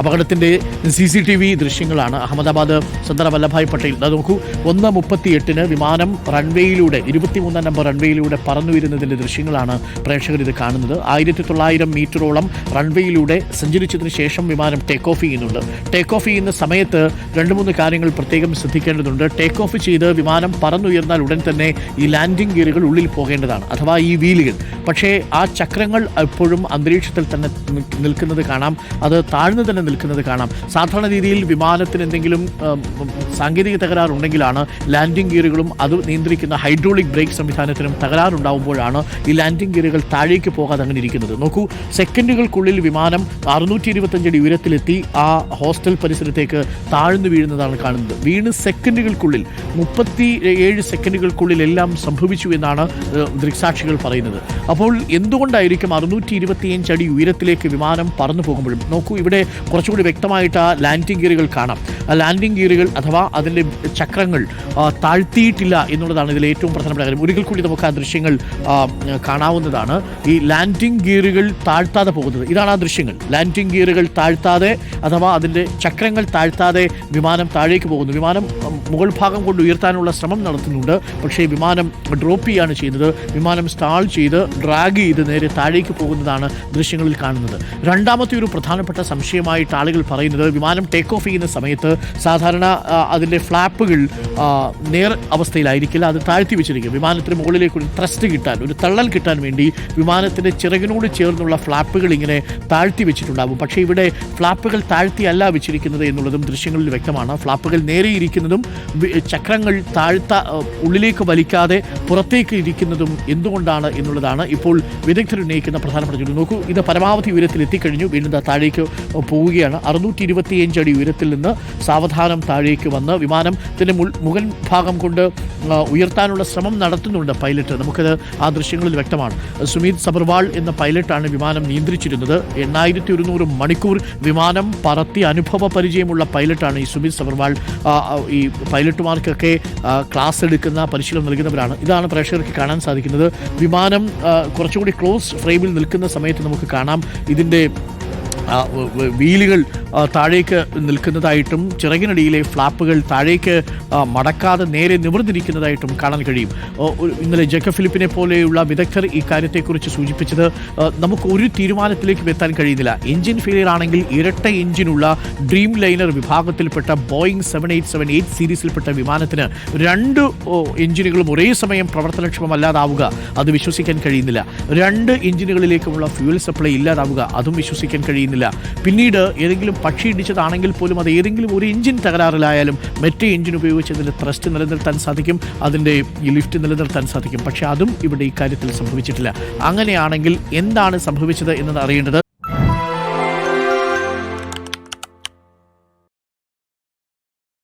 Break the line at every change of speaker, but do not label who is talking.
അപകടത്തിന്റെ C C T V ദൃശ്യങ്ങളാണ് അഹമ്മദാബാദ് സർദാർ വല്ലഭായ് പട്ടേൽ. അത് നോക്കൂ ഒന്ന് മുപ്പത്തി എട്ടിന് വിമാനം റൺവേയിലൂടെ ഇരുപത്തിമൂന്നാം നമ്പർ റൺവേയിലൂടെ പറന്നു വരുന്നതിന്റെ ദൃശ്യങ്ങളാണ് പ്രേക്ഷകർ ഇത് കാണുന്നത്. ആയിരത്തി തൊള്ളായിരം മീറ്ററോളം റൺവേയിലൂടെ സഞ്ചരിച്ചതിന് ശേഷം വിമാനം ടേക്ക് ഓഫ് ചെയ്യുന്നുണ്ട്. ടേക്ക് ഓഫ് ചെയ്യുന്ന സമയത്ത് രണ്ട് മൂന്ന് കാര്യങ്ങൾ പ്രത്യേകം ശ്രദ്ധിക്കേണ്ടതുണ്ട്. ടേക്ക് ഓഫ് ചെയ്ത് വിമാനം പറന്നുയർന്നാൽ ഉടൻ തന്നെ ഈ ലാൻഡിംഗ് ഗിയറുകൾ ഉള്ളിൽ പോകേണ്ടതാണ്. അഥവാ ഈ വീലുകൾ പക്ഷേ ആ ചക്രങ്ങൾ എപ്പോഴും അന്തരീക്ഷത്തിൽ തന്നെ നിൽക്കുന്നത് കാണാം. അത് താഴ്ന്നു തന്നെ നിൽക്കുന്നത് കാണാം. സാധാരണ രീതിയിൽ വിമാനത്തിന് എന്തെങ്കിലും സാങ്കേതിക തകരാറുണ്ടെങ്കിലാണ് ലാൻഡിംഗ് ഗിയറുകളും അത് നിയന്ത്രിക്കുന്ന ഹൈഡ്രോളിക് ബ്രേക്ക് സംവിധാനത്തിനും തകരാറുണ്ടാവുമ്പോഴാണ് ഈ ലാൻഡിംഗ് ഗിയറുകൾ താഴേക്ക് പോകാതെ അങ്ങനെ ഇരിക്കുന്നത്. നോക്കൂ സെക്കൻഡുകൾക്കുള്ളിൽ വിമാനം അറുന്നൂറ്റി ഇരുപത്തഞ്ചടി ഉയരത്തിലെത്തി ആ ഹോസ്റ്റൽ പരിസരത്തേക്ക് താഴ്ന്നു വീഴുന്നതാണ് കാണുന്നത്. വീണ് സെക്കൻഡുകൾക്കുള്ളിൽ മുപ്പത്തി ഏഴ് സെക്കൻഡുകൾക്കുള്ളിൽ എല്ലാം സംഭവിച്ചു എന്നാണ് ദൃക്സാക്ഷികൾ പറയുന്നത്. അപ്പോൾ എന്തുകൊണ്ടായിരിക്കും അറുന്നൂറ്റി ഇരുപത്തിയഞ്ച് അടി ഉയരത്തിലേക്ക് വിമാനം പറന്നു പോകുമ്പോഴും? നോക്കൂ ഇവിടെ കുറച്ചുകൂടി വ്യക്തമായിട്ട് ആ ലാൻഡിംഗ് ഗിയറുകൾ കാണാം. ആ ലാൻഡിംഗ് ഗിയറുകൾ അഥവാ അതിന്റെ ചക്രങ്ങൾ താഴ്ത്തിയിട്ടില്ല എന്നുള്ളതാണ് ഇതിലെ ഏറ്റവും പ്രധാനപ്പെട്ട കാര്യം ഒരിക്കൽ കൂടി നമുക്ക് ആ ദൃശ്യങ്ങൾ കാണാവുന്നതാണ്. ഈ ലാൻഡിംഗ് ഗിയറുകൾ താഴ്ത്താതെ പോകുന്നത്. ഇതാണ് ആ ദൃശ്യങ്ങൾ. ലാൻഡിംഗ് ഗിയറുകൾ താഴ്ത്താതെ അഥവാ അതിന്റെ ചക്രങ്ങൾ താഴ്ത്താതെ വിമാനം താഴേക്ക് പോകുന്നു. വിമാനം മുകൾ ഭാഗം കൊണ്ട് ഉയർത്താനുള്ള ശ്രമം നടത്തുന്നുണ്ട്. പക്ഷേ വിമാനം ഡ്രോപ്പ് ചെയ്യാണ് ചെയ്യുന്നത്. വിമാനം സ്റ്റാൾ ചെയ്ത് ഡ്രാഗ് ചെയ്ത് നേരെ താഴേക്ക് പോകുന്നതാണ് ദൃശ്യങ്ങളിൽ കാണുന്നത്. രണ്ടാമത്തെ ഒരു പ്രധാനപ്പെട്ട സംശയമായിട്ട് ആളുകൾ പറയുന്നത് വിമാനം ടേക്ക് ഓഫ് ചെയ്യുന്ന സമയത്ത് സാധാരണ അതിന്റെ ഫ്ലാപ്പുകൾ നേർ അവസ്ഥയിലായിരിക്കില്ല. അത് താഴ്ത്തി വെച്ചിരിക്കും. വിമാനത്തിന് മുകളിലേക്ക് ഒരു ത്രസ്റ്റ് കിട്ടാൻ ഒരു തള്ളൽ കിട്ടാൻ വേണ്ടി വിമാനത്തിന്റെ ചിറകിനോട് ചേർന്നുള്ള ഫ്ലാപ്പുകൾ ഇങ്ങനെ താഴ്ത്തി വെച്ചിട്ടുണ്ടാകും പക്ഷേ ഇവിടെ ഫ്ലാപ്പുകൾ താഴ്ത്തിയല്ല വെച്ചിരിക്കുന്നത് എന്നുള്ളതും ദൃശ്യങ്ങളിൽ വ്യക്തമാണ്. ഫ്ലാപ്പുകൾ നേരെ ഇരിക്കുന്നതും വി- ചക്രങ്ങൾ താഴ്ത്ത ഉള്ളിലേക്ക് വലിക്കാതെ പുറത്തേക്ക് ഇരിക്കുന്നതും എന്തുകൊണ്ടാണ് എന്നുള്ളതാണ് ഇപ്പോൾ വിദഗ്ധർ ഉന്നയിക്കുന്ന പ്രധാനപ്പെട്ട ചോദ്യം നോക്കൂ ഇത് പരമാവധി ഉയരത്തിൽ എത്തിക്കഴിഞ്ഞു വീണ്ടും താഴേക്ക് പോവുകയാണ്. അറുന്നൂറ്റി ഇരുപത്തിയഞ്ച് അടി ഉയരത്തിൽ നിന്ന് സാവധാനം താഴേക്ക് വന്ന് വിമാനത്തിന്റെ മുൾ മുകൾ ഭാഗം കൊണ്ട് ഉയർത്താനുള്ള ശ്രമം നടത്തുന്നുണ്ട് പൈലറ്റ്. നമുക്കത് ആ ദൃശ്യങ്ങളിൽ വ്യക്തമാണ്. സുമീത് സബർവാൾ എന്ന പൈലറ്റാണ് വിമാനം നിയന്ത്രിച്ചിരുന്നത്. എണ്ണായിരത്തി ഒരുന്നൂറ് മണിക്കൂർ വിമാനം പറത്തി അനുഭവ പരിചയമുള്ള പൈലറ്റാണ് ഈ സുമീത് സബർവാൾ. ഈ പൈലറ്റുമാർക്കൊക്കെ ക്ലാസ് എടുക്കുന്ന പരിശീലനം നൽകുന്നവരാണ്. ഇതാണ് പ്രേക്ഷകർക്ക് കാണാൻ സാധിക്കുന്നത്. വിമാനം കുറച്ചുകൂടി ക്ലോസ് ഫ്രെയിമിൽ നിൽക്കുന്ന സമയത്ത് നമുക്ക് കാണാം. ഇതിന്റെ വീലുകൾ താഴേക്ക് നിൽക്കുന്നതായിട്ടും ചിറകിനടിയിലെ ഫ്ലാപ്പുകൾ താഴേക്ക് മടക്കാതെ നേരെ നിവർന്നിരിക്കുന്നതായിട്ടും കാണാൻ കഴിയും. ഇന്നലെ ജക്ക ഫിലിപ്പിനെ പോലെയുള്ള വിദഗ്ധർ ഈ കാര്യത്തെക്കുറിച്ച് സൂചിപ്പിച്ചത് നമുക്ക് ഒരു തീരുമാനത്തിലേക്കും എത്താൻ കഴിയുന്നില്ല. എഞ്ചിൻ ഫെയിലിയർ ആണെങ്കിൽ ഇരട്ട എഞ്ചിനുള്ള ഡ്രീം ലൈനർ വിഭാഗത്തിൽപ്പെട്ട Boeing seven eight seven eight സീരീസിൽപ്പെട്ട വിമാനത്തിന് രണ്ട് എഞ്ചിനുകളും ഒരേ സമയം പ്രവർത്തനക്ഷമമല്ലാതാവുക. അത് വിശ്വസിക്കാൻ കഴിയുന്നില്ല. രണ്ട് എഞ്ചിനുകളിലേക്കുമുള്ള ഫ്യൂൽ സപ്ലൈ ഇല്ലാതാവുക. അതും വിശ്വസിക്കാൻ കഴിയുന്നില്ല. പിന്നീട് ഏതെങ്കിലും പക്ഷി ഇടിച്ചതാണെങ്കിൽ പോലും അത് ഏതെങ്കിലും ഒരു എഞ്ചിൻ തകരാറിലായാലും മറ്റേ എഞ്ചിൻ ഉപയോഗിച്ച് അതിന്റെ ത്രസ്റ്റ് നിലനിർത്താൻ സാധിക്കും അതിന്റെ ഈ ലിഫ്റ്റ് നിലനിർത്താൻ സാധിക്കും. പക്ഷേ അതും ഇവിടെ ഈ കാര്യത്തിൽ സംഭവിച്ചിട്ടില്ല. അങ്ങനെയാണെങ്കിൽ എന്താണ് സംഭവിച്ചത് എന്നത് അറിയേണ്ടത്